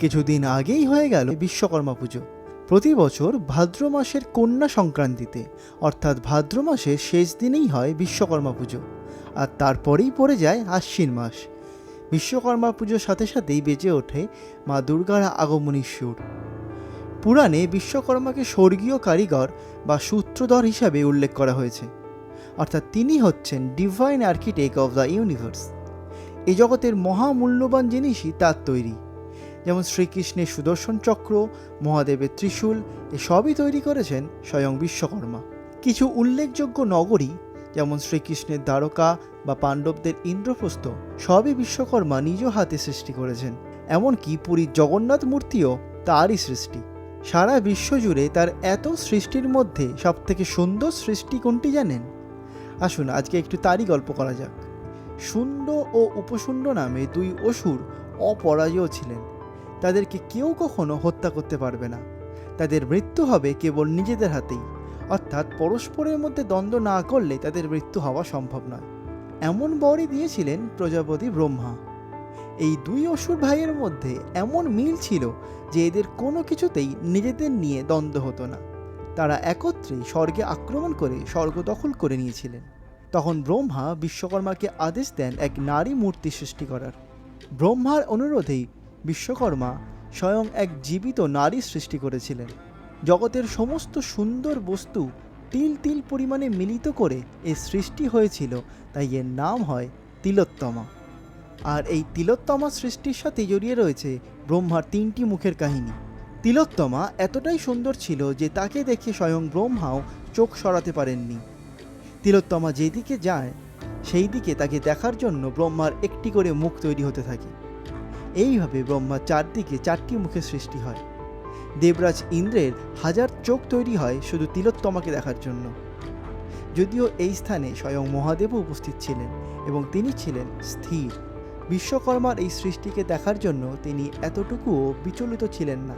কিছুদিন আগেই হয়ে গেল বিশ্বকর্মা পুজো। প্রতি বছর ভাদ্র মাসের কন্যা সংক্রান্তিতে, অর্থাৎ ভাদ্র মাসের শেষ দিনেই হয় বিশ্বকর্মা পুজো, আর তারপরেই পড়ে যায় আশ্বিন মাস। বিশ্বকর্মা পুজোর সাথে সাথেই বেজে ওঠে মা দুর্গার আগমনীর সুর। পুরাণে বিশ্বকর্মাকে স্বর্গীয় কারিগর বা সূত্রধর হিসাবে উল্লেখ করা হয়েছে, অর্থাৎ তিনি হচ্ছেন divine architect of the universe এ জগতের মহামূল্যবান জিনিসই তার তৈরি। যেমন শ্রীকৃষ্ণের সুদর্শন চক্র, মহাদেবের ত্রিশূল এসবই তৈরি করেছেন স্বয়ং বিশ্বকর্মা। কিছু উল্লেখযোগ্য নগরী, যেমন শ্রীকৃষ্ণের দ্বারকা বা পাণ্ডবদের ইন্দ্রপ্রস্থ, সবই বিশ্বকর্মা নিজ হাতে সৃষ্টি করেছেন। এমনকি পুরীর জগন্নাথ মূর্তিও তারই সৃষ্টি। সারা বিশ্ব জুড়ে তার এত সৃষ্টির মধ্যে সবথেকে সুন্দর সৃষ্টি কোনটি জানেন? আসুন, আজকে একটু তারই গল্প করা যাক। শুণ্ড ও উপশুণ্ড নামে দুই অসুর অপরাজয় ছিলেন। তাদেরকে কেউ কখনো হত্যা করতে পারবে না। তাদের মৃত্যু হবে কেবল নিজেদের হাতেই। অর্থাৎ পরস্পরের মধ্যে দ্বন্দ্ব না করলে তাদের মৃত্যু হওয়া সম্ভব নয়। এমন বরই দিয়েছিলেন প্রজাপতি ব্রহ্মা। এই দুই অসুর ভাইয়ের মধ্যে এমন মিল ছিল যে এদের কোনো কিছুতেই নিজেদের নিয়ে দ্বন্দ্ব হতো না। তারা একত্রে স্বর্গে আক্রমণ করে স্বর্গ দখল করে নিয়েছিলেন। তখন ব্রহ্মা বিশ্বকর্মাকে আদেশ দেন এক নারী মূর্তি সৃষ্টি করার। ব্রহ্মার অনুরোধেই বিশ্বকর্মা স্বয়ং এক জীবিত নারী সৃষ্টি করেছিলেন। জগতের সমস্ত সুন্দর বস্তু তিল তিল পরিমাণে মিলিত করে এর সৃষ্টি হয়েছিল, তাই এর নাম হয় তিলোত্তমা। আর এই তিলোত্তমা সৃষ্টির সাথে জড়িয়ে রয়েছে ব্রহ্মার তিনটি মুখের কাহিনী। তিলোত্তমা এতটাই সুন্দর ছিল যে তাকে দেখে স্বয়ং ব্রহ্মাও চোখ সরাতে পারেননি। তিলোত্তমা যেদিকে যায় সেই দিকে তাকে দেখার জন্য ব্রহ্মার একটি করে মুখ তৈরি হতে থাকে। এইভাবে ব্রহ্মার চারদিকে চারটি মুখের সৃষ্টি হয়। দেবরাজ ইন্দ্রের হাজার চোখ তৈরি হয় শুধু তিলোত্তমাকে দেখার জন্য। যদিও এই স্থানে স্বয়ং মহাদেবও উপস্থিত ছিলেন এবং তিনি ছিলেন স্থির। বিশ্বকর্মার এই সৃষ্টিকে দেখার জন্য তিনি এতটুকুও বিচলিত ছিলেন না।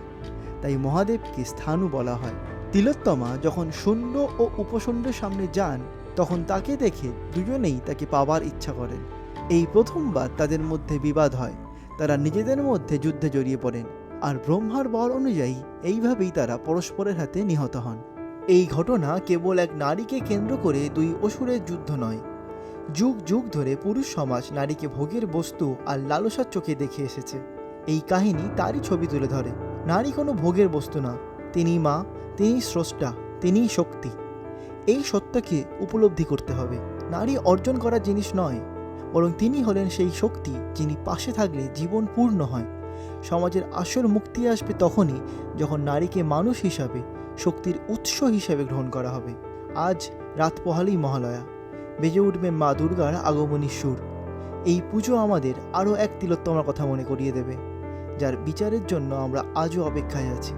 তাই মহাদেবকে স্থানু বলা হয়। তিলোত্তমা যখন শূন্য ও উপশূন্যের সামনে যান, তখন তাকে দেখে দুজনেই তাকে পাবার ইচ্ছা করেন। এই প্রথমবার তাদের মধ্যে বিবাদ হয়। তারা নিজেদের মধ্যে যুদ্ধে জড়িয়ে পড়েন, আর ব্রহ্মার বর অনুযায়ী এইভাবেই তারা পরস্পরের হাতে নিহত হন। এই ঘটনা কেবল এক নারীকে কেন্দ্র করে দুই অসুরের যুদ্ধ নয়। যুগ যুগ ধরে পুরুষ সমাজ নারীকে ভোগের বস্তু আর লালসার চোখে দেখে এসেছে। এই কাহিনী তারই ছবি তুলে ধরে। নারী কোনো ভোগের বস্তু না। তিনি মা তিনি স্রষ্টা, তিনিই শক্তি। এই সত্যকে উপলব্ধি করতে হবে। নারী অর্জন করার জিনিস নয়। বরং তিনি হলেন সেই শক্তি যিনি পাশে থাকলে জীবন পূর্ণ হয়। সমাজের আসল মুক্তি আসবে তখনই যখন নারীকে মানুষ হিসাবে, শক্তির উৎস হিসাবে গ্রহণ করা হবে। আজ রাত পোহালেই মহালয়া। বেজে উঠবে মা দুর্গার আগমনী সুর। এই পুজো আমাদের আরও এক তিলোত্তমার কথা মনে করিয়ে দেবে, যার বিচারের জন্য আমরা আজও অপেক্ষায় আছি।